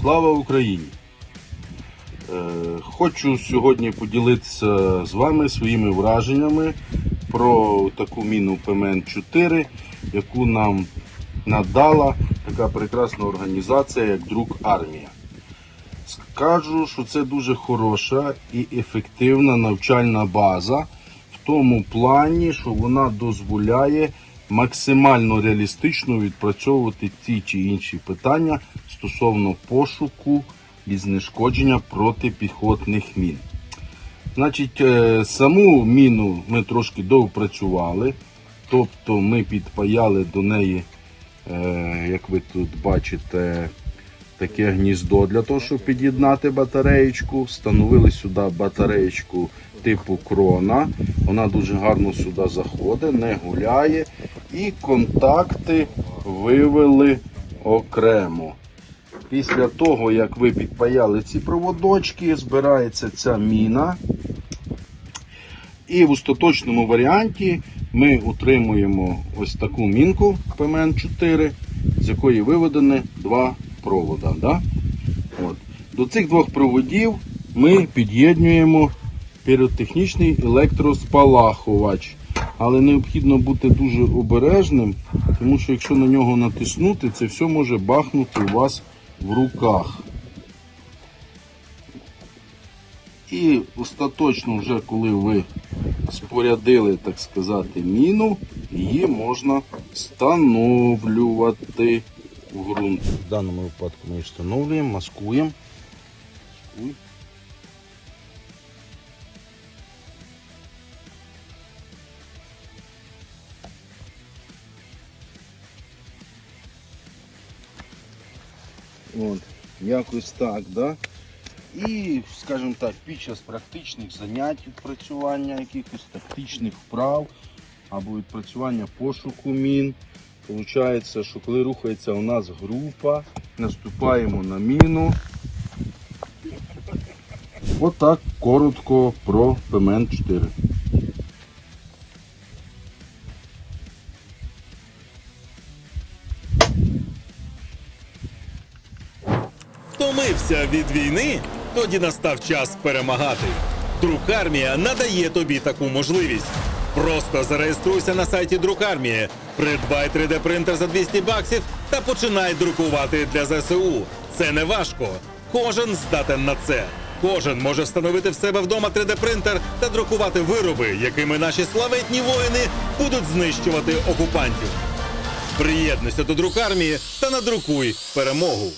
Слава Україні! Е, Хочу сьогодні поділитися з вами своїми враженнями про таку міну ПМН-4, яку нам надала така прекрасна організація, як Друг Армія. Скажу, що це дуже хороша і ефективна навчальна база в тому плані, що вона дозволяє максимально реалістично відпрацьовувати ті чи інші питання стосовно пошуку і знешкодження протипіхотних мін. Значить, е, саму міну ми трошки довпрацювали, тобто ми підпаяли до неї, е, як ви тут бачите, таке гніздо для того, щоб під'єднати батареєчку. Встановили сюди батареєчку типу крона. Вона дуже гарно сюди заходить, не гуляє. І контакти вивели окремо. Після того, як ви підпаяли ці проводочки, збирається ця міна. І в остаточному варіанті ми отримуємо ось таку мінку ПМН-4, з якої виведені два провода. Да? От. До цих двох проводів ми під'єднуємо піротехнічний електроспалахувач. Але необхідно бути дуже обережним, тому що якщо на нього натиснути, це все може бахнути у вас в руках. І остаточно, вже коли ви спорядили, так сказати, міну, її можна встановлювати в ґрунт. В даному випадку ми її встановлюємо, маскуємо. От, якось так, да? І, скажімо так, під час практичних занять відпрацювання якихось тактичних вправ або відпрацювання пошуку мін. Получається, що коли рухається у нас група, наступаємо на міну. Отак коротко про ПМН-4. Втомився від війни? Тоді настав час перемагати. Друкармія надає тобі таку можливість. Просто зареєструйся на сайті Друкармії, придбай 3D принтер за 200 баксів та починай друкувати для ЗСУ. Це не важко. Кожен здатен на це. Кожен може встановити в себе вдома 3D принтер та друкувати вироби, якими наші славетні воїни будуть знищувати окупантів. Приєднуйся до друкармії та надрукуй перемогу.